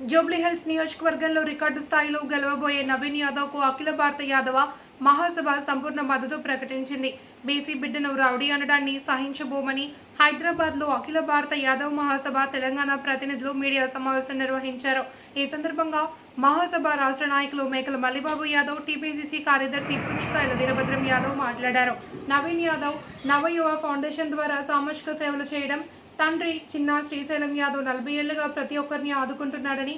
జూబ్లీహిల్స్ నియోజకవర్గంలో రికార్డు స్థాయిలో గెలవబోయే నవీన్ యాదవ్కు అఖిల భారత యాదవ మహాసభ సంపూర్ణ మద్దతు ప్రకటించింది. బీసీ బిడ్డను రౌడీ అనడాన్ని సహించబోమని హైదరాబాద్లో అఖిల భారత యాదవ్ మహాసభ తెలంగాణ ప్రతినిధులు మీడియా సమావేశం నిర్వహించారు. ఈ సందర్భంగా మహాసభ రాష్ట్ర నాయకులు మేకల మల్లిబాబు యాదవ్ టీపీసీసీ కార్యదర్శి పుష్కాయల వీరభద్రం యాదవ్ మాట్లాడారు. నవీన్ యాదవ్ నవయువ ఫౌండేషన్ ద్వారా సామాజిక సేవలు చేయడం తండ్రి చిన్న శ్రీశైలం యాదవ్ నలభై ఏళ్ళుగా ప్రతి ఒక్కరిని ఆదుకుంటున్నాడని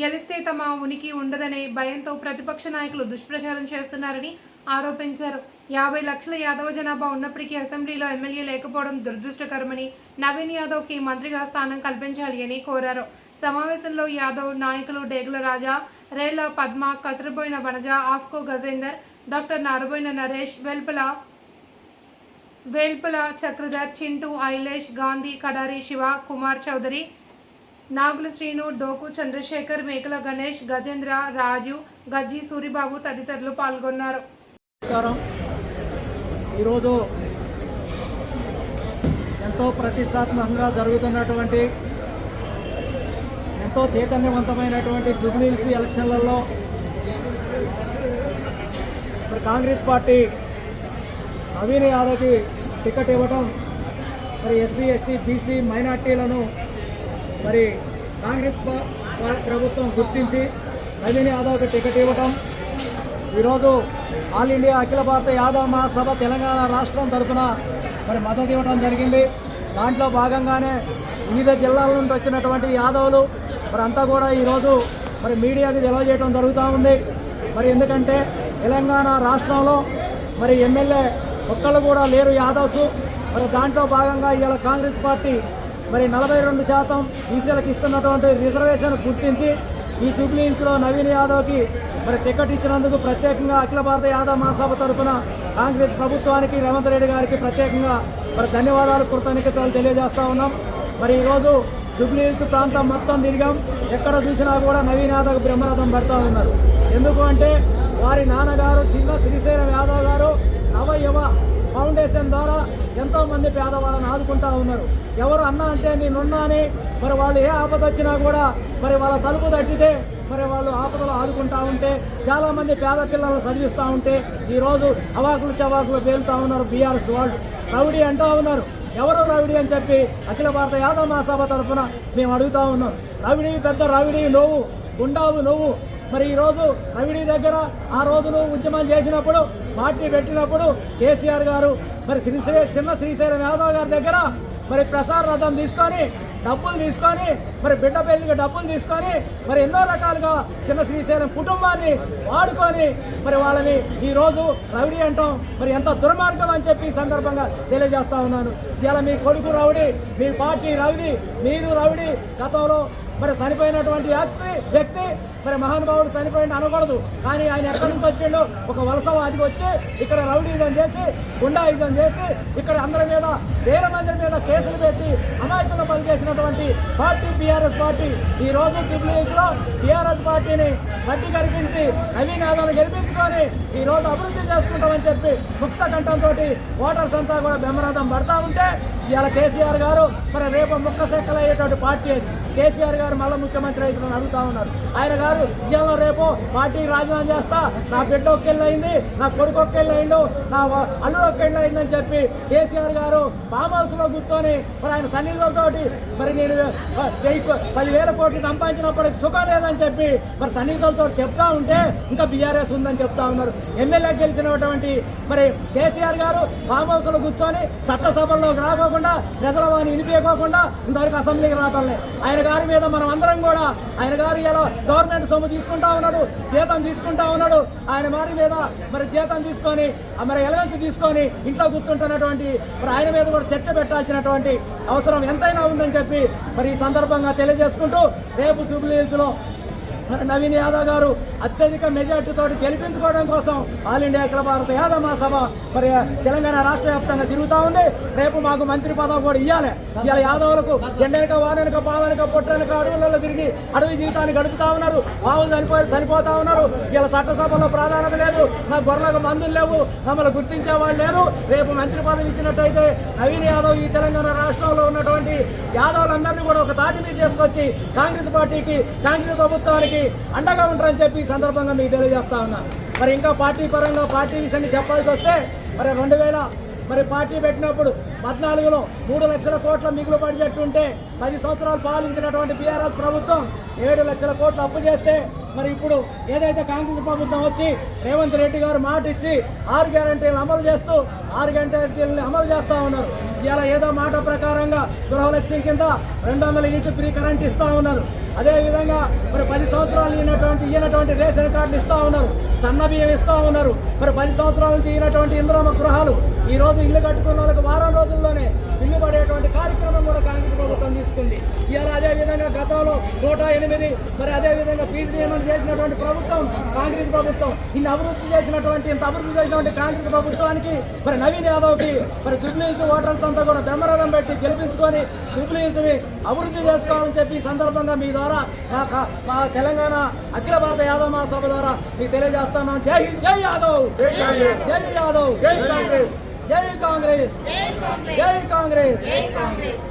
గెలిస్తే తమ ఉనికి ఉండదనే భయంతో ప్రతిపక్ష నాయకులు దుష్ప్రచారం చేస్తున్నారని ఆరోపించారు. యాభై లక్షల యాదవ జనాభా ఉన్నప్పటికీ అసెంబ్లీలో ఎమ్మెల్యే లేకపోవడం దురదృష్టకరమని నవీన్ యాదవ్కి మంత్రిగా స్థానం కల్పించాలి అని కోరారు. సమావేశంలో యాదవ్ నాయకులు డేగుల రాజా రేళ్ళ పద్మ కసరబోయిన వనజ ఆఫ్కో గజేందర్ డాక్టర్ నారబోయిన నరేష్ వెల్పల వేల్పుల చక్రధర్ చింటూ ఐలేష్ గాంధీ కడారి శివ కుమార్ చౌదరి నాగుల శ్రీను డోకు చంద్రశేఖర్ మేకల గణేష్ గజేంద్ర రాజు గజ్జి సూరిబాబు తదితరులు పాల్గొన్నారు. నమస్కారం. ఈరోజు ఎంతో ప్రతిష్టాత్మకంగా జరుగుతున్నటువంటి ఎంతో చైతన్యవంతమైనటువంటి జూబ్లీహిల్స్ ఎలక్షన్లలో కాంగ్రెస్ పార్టీ నవీన్ యాదవ్కి టికెట్ ఇవ్వటం మరి ఎస్సీ ఎస్టీ బీసీ మైనార్టీలను మరి కాంగ్రెస్ ప్రభుత్వం గుర్తించి నవీన్ యాదవ్కి టికెట్ ఇవ్వటం. ఈరోజు ఆల్ ఇండియా అఖిల భారత యాదవ్ మహాసభ తెలంగాణ రాష్ట్రం తరఫున మరి మద్దతు ఇవ్వడం జరిగింది. దాంట్లో భాగంగానే వివిధ జిల్లాల నుండి వచ్చినటువంటి యాదవులు మరి అంతా కూడా ఈరోజు మరి మీడియాకి తెలియజేయడం జరుగుతూ ఉంది. మరి ఎందుకంటే తెలంగాణ రాష్ట్రంలో మరి ఎమ్మెల్యే ఒక్కళ్ళు కూడా లేరు యాదవ్స్ మరి దాంట్లో భాగంగా ఇవాళ కాంగ్రెస్ పార్టీ మరి నలభై రెండు శాతం బీసీలకు ఇస్తున్నటువంటి రిజర్వేషన్ గుర్తించి ఈ జూబ్లీ హిల్స్లో నవీన్ యాదవ్కి మరి టికెట్ ఇచ్చినందుకు ప్రత్యేకంగా అఖిల భారత యాదవ్ మహాసభ తరఫున కాంగ్రెస్ ప్రభుత్వానికి రేవంత్ రెడ్డి గారికి ప్రత్యేకంగా మరి ధన్యవాదాలు కృతజ్ఞతలు తెలియజేస్తూ ఉన్నాం. మరి ఈరోజు జూబ్లీ హిల్స్ ప్రాంతం మొత్తం తిరిగాం. ఎక్కడ చూసినా కూడా నవీన్ యాదవ్ బ్రహ్మరథం పడతా ఉన్నారు. ఎందుకు అంటే వారి నాన్నగారు చిన్న శ్రీశైలం యాదవ్ గారు అవయవ ఫౌండేషన్ ద్వారా ఎంతోమంది పేదవాళ్ళని ఆదుకుంటా ఉన్నారు. ఎవరు అన్నా అంటే నేనున్నా అని మరి వాళ్ళు ఏ ఆపద వచ్చినా కూడా మరి వాళ్ళ తలుపు తట్టితే మరి వాళ్ళు ఆపదలు ఆదుకుంటా ఉంటే చాలామంది పేద పిల్లలను చదివిస్తూ ఉంటే ఈరోజు అవాకులు చవాకులు పేలుతా ఉన్నారు బీఆర్ఎస్ వాళ్ళు. రౌడీ అంటూ ఉన్నారు. ఎవరు రవిడి అని చెప్పి అఖిల భారత యాదవ మహాసభ తరఫున మేము అడుగుతా ఉన్నాం. రవిడి పెద్ద రవిడి నువ్వు గుండావు నువ్వు మరి ఈరోజు రవిడి దగ్గర ఆ రోజు నువ్వు ఉద్యమం చేసినప్పుడు పార్టీ పెట్టినప్పుడు కేసీఆర్ గారు మరి శ్రీశ్రీ చిన్న శ్రీశైలం యాదవ్ గారి దగ్గర మరి ప్రసార రథం తీసుకొని డబ్బులు తీసుకొని మరి బిడ్డ పెళ్ళికి డబ్బులు తీసుకొని మరి ఎన్నో రకాలుగా చిన్న శ్రీశైలం కుటుంబాన్ని వాడుకొని మరి వాళ్ళని ఈరోజు రోజు రౌడీ అంటాం. మరి ఎంత దుర్మార్గం అని చెప్పి ఈ సందర్భంగా తెలియజేస్తా ఉన్నాను. ఇలా మీ కొడుకు రౌడీ మీ పార్టీ రౌడీ మీరు రౌడీ గతంలో మరి చనిపోయినటువంటి వ్యక్తి వ్యక్తి మరి మహానుభావుడు చనిపోయింది అనకూడదు. కానీ ఆయన ఎక్కడి నుంచి వచ్చిండో ఒక వలసవాదికి వచ్చి ఇక్కడ రౌడీజం చేసి గుండాయిజం చేసి ఇక్కడ అందరి మీద వేల మంది మీద కేసులు పెట్టి అమాయకులు పనిచేసినటువంటి పార్టీ బీఆర్ఎస్ పార్టీ ఈ రోజు ట్రిపుల్ టీఆర్ఎస్ బీఆర్ఎస్ పార్టీని మట్టి కల్పించి నవీన్ యాదవ్ని గెలిపించుకొని ఈ రోజు అభివృద్ధి చేసుకుంటామని చెప్పి ముక్త కంఠంతో ఓటర్స్ అంతా కూడా బెమ్మరాదం పడతా ఉంటే ఇవాళ కేసీఆర్ గారు మరి రేపు ముక్క సెక్కలు అయ్యేటువంటి పార్టీ అది. కేసీఆర్ గారు మళ్ళీ ముఖ్యమంత్రి అయితే అడుగుతా ఉన్నారు. ఆయన గారు ఇవాళ రేపు పార్టీ రాజీనామా చేస్తా. నా బిడ్డ ఒక్కెళ్ళి అయింది నా కొడుకు ఒక్కెళ్ళి అయిండు నా అల్లుడు ఒక్కెళ్ళి అయిందని చెప్పి కేసీఆర్ గారు ఫామ్ హౌస్లో కూర్చొని మరి ఆయన సన్నిహితులతోటి మరి నేను వెయ్యి పదివేల కోట్లు సంపాదించినప్పటికి సుఖం లేదని చెప్పి మరి సన్నిహితులతో చెప్తా ఉంటే ఇంకా బీఆర్ఎస్ ఉందని చెప్తా ఉన్నారు. ఎమ్మెల్యే గెలిచినటువంటి మరి కేసీఆర్ గారు ఫామ్ హౌస్లో కూర్చొని చట్టసభల్లోకి రాకుండా ప్రజల వారిని వినిపించుకోకుండా ఇంతవరకు అసెంబ్లీకి రావటం ఆయన గారి మీద మనం అందరం కూడా ఆయన గారు ఎలా గవర్నమెంట్ సొమ్ము తీసుకుంటా ఉన్నాడు జీతం తీసుకుంటా ఉన్నాడు ఆయన మారి మీద మరి జీతం తీసుకొని మరి ఎలవెన్స్ తీసుకొని ఇంట్లో కూర్చుంటున్నటువంటి మరి ఆయన మీద కూడా చర్చ పెట్టాల్సినటువంటి అవసరం ఎంతైనా ఉందని చెప్పి మరి ఈ సందర్భంగా తెలియజేసుకుంటూ రేపు జూబ్లీ హిల్స్లో నవీన్ యాదవ్ గారు అత్యధిక మెజార్టీతో గెలిపించుకోవడం కోసం ఆల్ ఇండియా అఖిల భారత యాదవ్ మహాసభ మరి తెలంగాణ రాష్ట్ర వ్యాప్తంగా తిరుగుతూ ఉంది. రేపు మాకు మంత్రి పదవి కూడా ఇవ్వాలి ఇలా యాదవులకు ఎండనక వానక పావనక పొట్టనక అడవులలో తిరిగి అడవి జీవితాన్ని గడుపుతా ఉన్నారు. ఆవులు చనిపోయి చనిపోతా ఉన్నారు. ఇలా చట్టసభలో ప్రాధాన్యత లేదు. మా గొర్రెలకు మందులు లేవు. మమ్మల్ని గుర్తించే వాళ్ళు లేరు. రేపు మంత్రి పదవి ఇచ్చినట్టయితే నవీన్ యాదవ్ ఈ తెలంగాణ రాష్ట్రంలో ఉన్నటువంటి యాదవులందరినీ కూడా ఒక తాటి మీద తీసుకొచ్చి కాంగ్రెస్ పార్టీకి కాంగ్రెస్ ప్రభుత్వానికి అండగా ఉంటారని చెప్పి ఈ సందర్భంగా మీకు తెలియజేస్తా ఉన్నాను మరి ఇంకా పార్టీ పరంగా పార్టీ విషయాన్ని చెప్పాల్సి వస్తే మరి రెండు వేల మరి పార్టీ పెట్టినప్పుడు పద్నాలుగులో మూడు లక్షల కోట్ల మిగులు బడ్జెట్ ఉంటే పది సంవత్సరాలు పాలించినటువంటి బీఆర్ఎస్ ప్రభుత్వం ఏడు లక్షల కోట్లు అప్పు చేస్తే మరి ఇప్పుడు ఏదైతే కాంగ్రెస్ ప్రభుత్వం వచ్చి రేవంత్ రెడ్డి గారు మాట ఇచ్చి ఆరు గ్యారంటీలను అమలు చేస్తూ ఆరు గ్యారంటీలను అమలు చేస్తూ ఉన్నారు. ఇలా ఏదో మాట ప్రకారంగా గృహలక్ష్యం కింద రెండు వందల యూనిట్ ఫ్రీ కరెంట్ ఇస్తూ ఉన్నారు. అదే విధంగా మరి పది సంవత్సరాలు ఇచ్చినటువంటి ఈయనటువంటి రేషన్ కార్డులు ఇస్తా ఉన్నారు. సన్న బియ్యం ఉన్నారు. మరి పది సంవత్సరాల నుంచి ఈయనటువంటి ఇంద్రమ గృహాలు ఈ రోజు ఇల్లు కట్టుకున్న వాళ్ళకి వారం రోజుల్లోనే ఇల్లు పడేటువంటి కార్యక్రమం కూడా కాంగ్రెస్ ప్రభుత్వం తీసుకుంది. ఇలా అదే విధంగా గతంలో నూట ఎనిమిది మరి అదే విధంగా ఫీజు నియమనం చేసినటువంటి ప్రభుత్వం కాంగ్రెస్ ప్రభుత్వం ఇన్ని అభివృద్ధి చేసినటువంటి ఇంత అభివృద్ధి చేసినటువంటి కాంగ్రెస్ ప్రభుత్వానికి మరి నవీన్ యాదవ్కి మరి జుబ్లీహిల్స్ ఓటర్స్ అంతా కూడా బెమ్మరథం పెట్టి గెలిపించుకొని జుబ్లీహిల్స్ని అభివృద్ధి చేసుకోవాలని చెప్పి ఈ సందర్భంగా మీద ద్వారా మా తెలంగాణ అఖిల భారత యాదవ్ మహాసభ ద్వారా మీకు తెలియజేస్తున్నాం జై హింద్ జై యాదవ్. జై యాదవ్. జై కాంగ్రెస్. జై కాంగ్రెస్. జై కాంగ్రెస్.